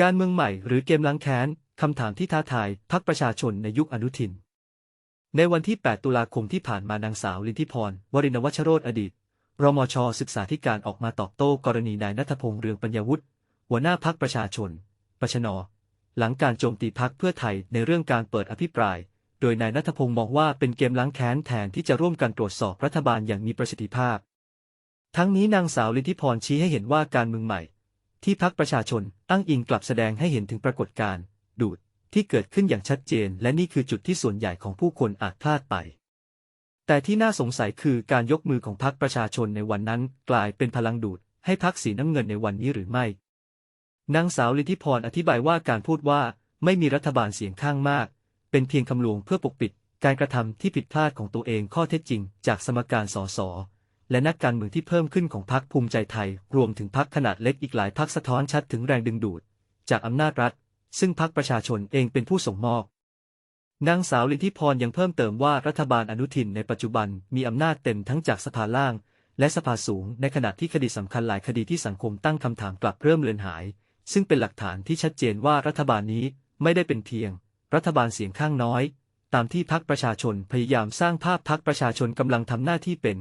การเมืองใหม่หรือเกมล้างแค้น คำถามที่ท้าทายพักประชาชนในยุคอนุทิน ในวันที่ 8 ตุลาคมที่ผ่านมานางสาวลินทิพร วรินทร์วชโรธอดีต รมช ศึกษาธิการออกมาตอบโต้กรณีนายนัทพงษ์เรืองปัญญาวุฒิหัวหน้าพักประชาชน ประชน หลังการโจมตีพักเพื่อไทยในเรื่องการเปิดอภิปราย โดยนายนัทพงษ์มองว่าเป็นเกมล้างแค้นแทนที่จะร่วมกันตรวจสอบรัฐบาลอย่างมีประสิทธิภาพ ทั้งนี้นางสาวลินทิพรชี้ให้เห็นว่าการเมืองใหม่ ที่พักประชาชนอ้งอิงกลับแสดงให้เห็นถึงปรากฏการณ์ดูดที่เกิดขึ้นอย่างชัดเจน และนี่คือจุดที่ส่วนใหญ่ของผู้คนอาจพลาดไป แต่ที่น่าสงสัยคือการยกมือของพรรคประชาชนในวันนั้น กลายเป็นพลังดูด ให้พรรคสีน้ำเงินในวันนี้หรือไม่ นางสาวลิทธิพรอธิบายว่าการพูดว่าไม่มีรัฐบาลเสียงข้างมาก เป็นเพียงคำลวงเพื่อปกปิด การกระทำที่ผิดพลาดของตัวเองข้อเท็จจริง จากสมการสส และนักการเมืองที่เพิ่มขึ้นของพรรคภูมิใจไทย รวมถึงพรรคขนาดเล็กอีกหลายพรรคสะท้อนชัดถึงแรงดึงดูด จากอำนาจรัฐ ซึ่งพรรคประชาชนเองเป็นผู้ส่งมอบนางสาวลินทิพรยังเพิ่มเติมว่ารัฐบาลอนุทินในปัจจุบันมีอำนาจเต็มทั้งจากสภาล่าง และสภาสูง ในขณะที่คดีสำคัญหลายคดีที่สังคมตั้งคำถามกลับเริ่มเลือนหาย ซึ่งเป็นหลักฐานที่ชัดเจนว่ารัฐบาลนี้ไม่ได้เป็นเพียง รัฐบาลเสียงข้างน้อย ตามที่พรรคประชาชนพยายามสร้างภาพพรรคประชาชนกำลังทำหน้าที่เป็น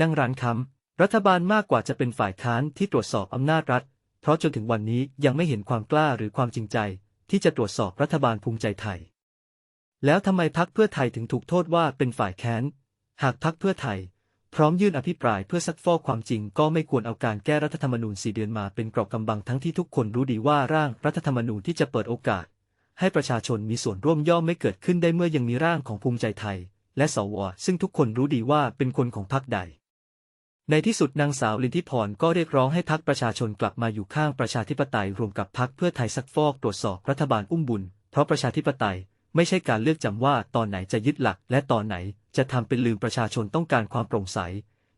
นั่งร้านค้ำรัฐบาลมากกว่าจะเป็นฝ่ายค้านที่ตรวจสอบอำนาจรัฐ เพราะจนถึงวันนี้ยังไม่เห็นความกล้าหรือความจริงใจ ที่จะตรวจสอบรัฐบาลภูมิใจไทย แล้วทำไมพักเพื่อไทยถึงถูกโทษว่าเป็นฝ่ายแค้น หากพักเพื่อไทย พร้อมยื่นอภิปรายเพื่อซักฟอกความจริงก็ไม่ควรเอาการแก้รัฐธรรมนูญสี่เดือนมาเป็นกรอบกำบังทั้งที่ทุกคนรู้ดีว่าร่างรัฐธรรมนูญที่จะเปิดโอกาส ให้ประชาชนมีส่วนร่วมย่อมไม่เกิดขึ้นได้เมื่อยังมีร่างของภูมิใจไทยและสวซึ่งทุกคนรู้ดีว่าเป็นคนของพรรคใด ในที่สุดนางสาวลินทิพรก็เรียกร้องให้พักประชาชนกลับมาอยู่ข้างประชาธิปไตยรวมกับพักเพื่อไทยซักฟอกตรวจสอบรัฐบาลอุ้มบุญ เพราะประชาธิปไตยไม่ใช่การเลือกจำว่าตอนไหนจะยึดหลัก และตอนไหนจะทำเป็นลืมประชาชนต้องการความโปร่งใส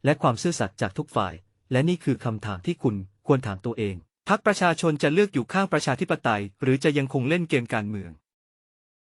และความซื่อสัตย์จากทุกฝ่าย และนี่คือคำถามที่คุณควรถามตัวเองพักประชาชนจะเลือกอยู่ข้างประชาธิปไตย หรือจะยังคงเล่นเกมการเมือง